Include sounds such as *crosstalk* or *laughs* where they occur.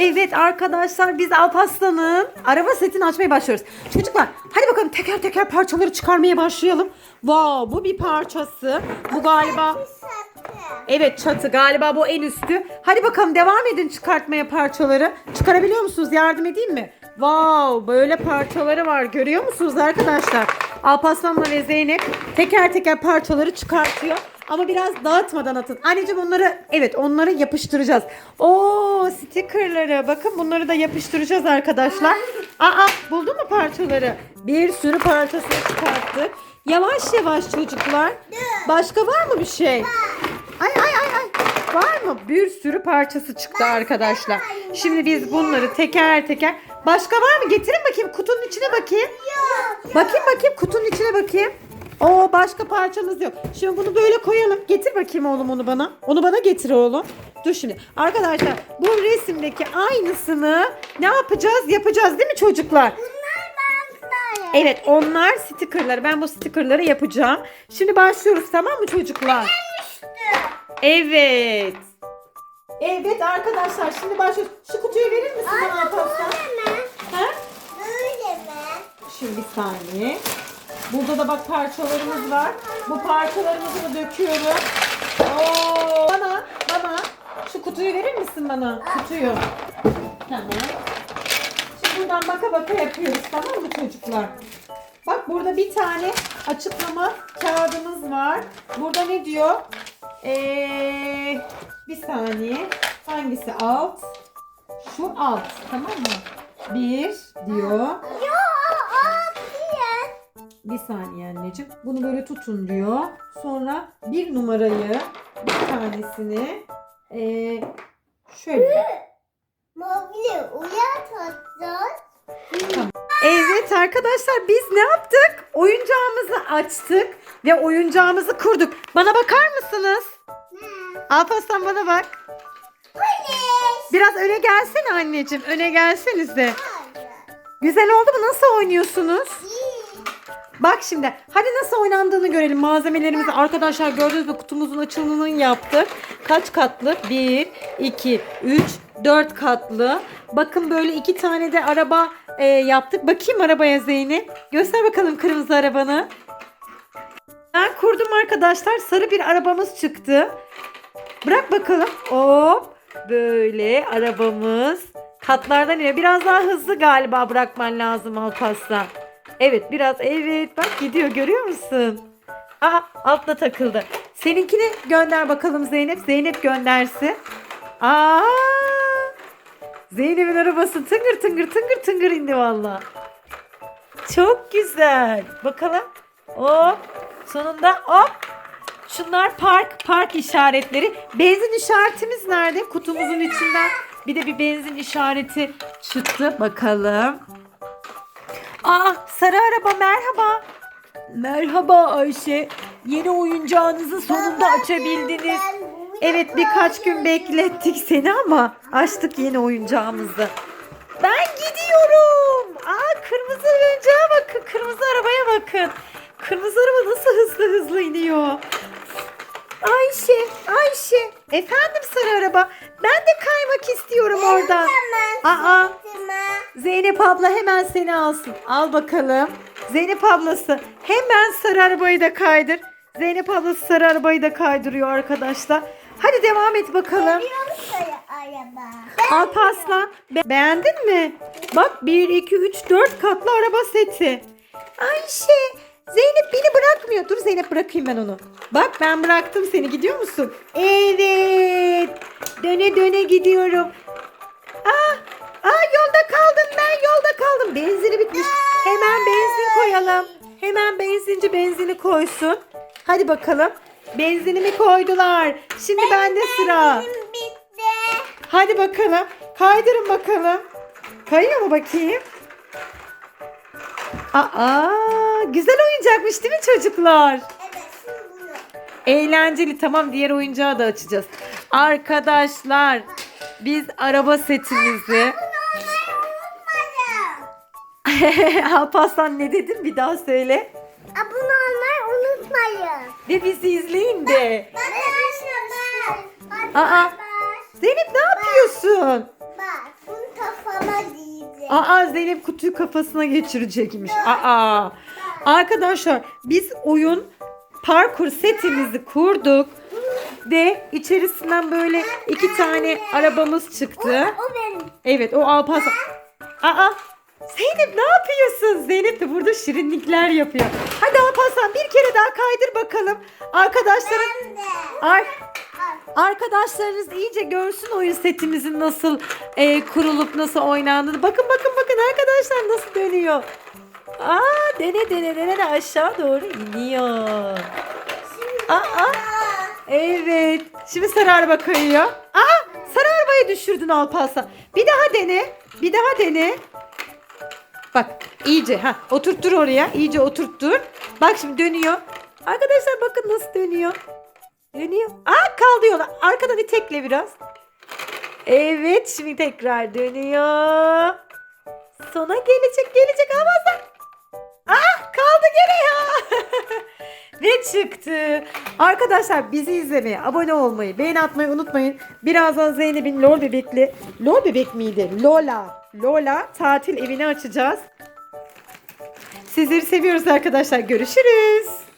Evet arkadaşlar biz Alparslan'ın araba setini açmaya başlıyoruz. Çocuklar hadi bakalım teker teker parçaları çıkarmaya başlayalım. Wow bu bir parçası. Bu galiba evet çatı galiba bu en üstü. Hadi bakalım devam edin çıkartmaya parçaları. Çıkarabiliyor musunuz? Yardım edeyim mi? Wow böyle parçaları var görüyor musunuz arkadaşlar? Alparslan'la ve Zeynep teker teker parçaları çıkartıyor. Ama biraz dağıtmadan atın. Anneciğim onları evet onları yapıştıracağız. Oo stickerları bakın bunları da yapıştıracağız arkadaşlar. Aa buldun mu parçaları? Bir sürü parçasını çıkarttık. Yavaş yavaş çocuklar. Başka var mı bir şey? Ay ay ay ay. Var mı? Bir sürü parçası çıktı arkadaşlar. Şimdi biz bunları teker teker. Başka var mı? Getirin bakayım kutunun içine bakayım. Bakayım bakayım kutunun içine bakayım. Oo başka parçamız yok. Şimdi bunu böyle koyalım. Getir bakayım oğlum onu bana. Onu bana getir oğlum. Dur şimdi. Arkadaşlar bu resimdeki aynısını ne yapacağız? Yapacağız değil mi çocuklar? Evet onlar stikerleri. Ben bu stikerleri yapacağım. Şimdi başlıyoruz tamam mı çocuklar? Evet. Evet arkadaşlar şimdi başlıyoruz. Şu kutuyu verir misin bana Alparslan? Ha? Şimdi bir saniye. Burada da bak parçalarımız var. Bu parçalarımızı da döküyorum. Oo, bana, bana. Şu kutuyu verir misin bana? Kutuyu. Tamam. Şimdi buradan baka baka yapıyoruz tamam mı çocuklar? Bak burada bir tane açıklama kağıdımız var. Burada ne diyor? Ee, bir saniye. Hangisi alt? Şu alt. Tamam mı? Bir diyor. Bir saniye anneciğim. Bunu böyle tutun diyor. Sonra bir numarayı bir tanesini ee, şöyle. Evet arkadaşlar biz ne yaptık? Oyuncağımızı açtık ve oyuncağımızı kurduk. Bana bakar mısınız? Alparslan bana bak. Biraz öne gelsene anneciğim. Öne gelsenize. Güzel oldu mu? Nasıl oynuyorsunuz? Bak şimdi hadi nasıl oynandığını görelim. Malzemelerimizi arkadaşlar gördünüz mü kutumuzun açılımını yaptık. Kaç katlı? 1, 2, 3, 4 katlı. Bakın böyle iki tane de araba e, yaptık. Bakayım arabaya Zeynep. Göster bakalım kırmızı arabanı. Ben kurdum arkadaşlar. Sarı bir arabamız çıktı. Bırak bakalım. Hop. Böyle arabamız. Katlardan iniyor. Biraz daha hızlı galiba bırakman lazım Alparslan. Evet biraz evet bak gidiyor görüyor musun? Aha altına takıldı. Seninkini gönder bakalım Zeynep. Zeynep göndersin. Aa! Zeynep'in arabası tıngır tıngır tıngır tıngır indi valla. Çok güzel. Bakalım. Hop. Sonunda hop. Şunlar park park işaretleri. Benzin işaretimiz nerede? Kutumuzun içinden bir de bir benzin işareti çıktı. Bakalım. Aa sarı araba merhaba. Merhaba Ayşe. Yeni oyuncağınızı sonunda açabildiniz. Evet birkaç gün beklettik seni ama açtık yeni oyuncağımızı. Ben gidiyorum. Aa kırmızı oyuncağa bakın. Kırmızı arabaya bakın. Kırmızı araba nasıl hızlı hızlı iniyor. Ayşe, Ayşe. Efendim sarı araba. Ben de kaymak istiyorum oradan. Aa, Zeynep abla hemen seni alsın. Al bakalım. Zeynep ablası hemen sarı arabayı da kaydır. Zeynep ablası sarı arabayı da kaydırıyor arkadaşlar. Hadi devam et bakalım. Alparslan be- beğendin mi? Bak 1, 2, 3, 4 katlı araba seti. Ayşe Zeynep beni bırakmıyor. Dur Zeynep bırakayım ben onu. Bak ben bıraktım seni gidiyor musun? Evet. Döne döne gidiyorum. Aa, aa yolda kaldım ben yolda kaldım. Benzini bitmiş. Hemen benzin koyalım. Hemen benzinci benzini koysun. Hadi bakalım. Benzinimi koydular. Şimdi bende sıra. Hadi bakalım. Kaydırın bakalım. Kayıyor mu bakayım? Aa, güzel oyuncakmış değil mi çocuklar? Eğlenceli. Tamam diğer oyuncağı da açacağız. Arkadaşlar biz araba setimizi *laughs* Alparslan ne dedin bir daha söyle. Abone olmayı unutmayın. Ve bizi izleyin de. Arkadaşlar. Aa. Zeynep ne yapıyorsun? Bak bunu Aa Zeynep kutuyu kafasına geçirecekmiş. Aa. Arkadaşlar biz oyun parkur setimizi kurduk. Ve içerisinden böyle iki tane arabamız çıktı. O benim. Evet o Alparslan. Aa Zeynep ne yapıyorsun? Zeynep de burada şirinlikler yapıyor. Hadi Alparslan bir kere daha kaydır bakalım. Arkadaşların de. Ay, arkadaşlarınız iyice görsün oyun setimizin nasıl e, kurulup nasıl oynandığını. Bakın bakın bakın arkadaşlar nasıl dönüyor. Aa dene dene dene de aşağı doğru iniyor. Aa evet. Şimdi sarı araba kayıyor. Aa sarı arabayı düşürdün Alparslan. Bir daha dene. Bir daha dene. Bak iyice ha oturttur oraya. iyice oturttur. Bak şimdi dönüyor. Arkadaşlar bakın nasıl dönüyor. Dönüyor. Aa kaldı yola. Arkadan itekle biraz. Evet şimdi tekrar dönüyor. Sona gelecek gelecek Alparslan. Kaldı gene ya. *laughs* Ve çıktı. Arkadaşlar bizi izlemeye, abone olmayı, beğeni atmayı unutmayın. Birazdan Zeynep'in lol bebekli, lol bebek miydi? Lola. Lola tatil evini açacağız. Sizleri seviyoruz arkadaşlar. Görüşürüz.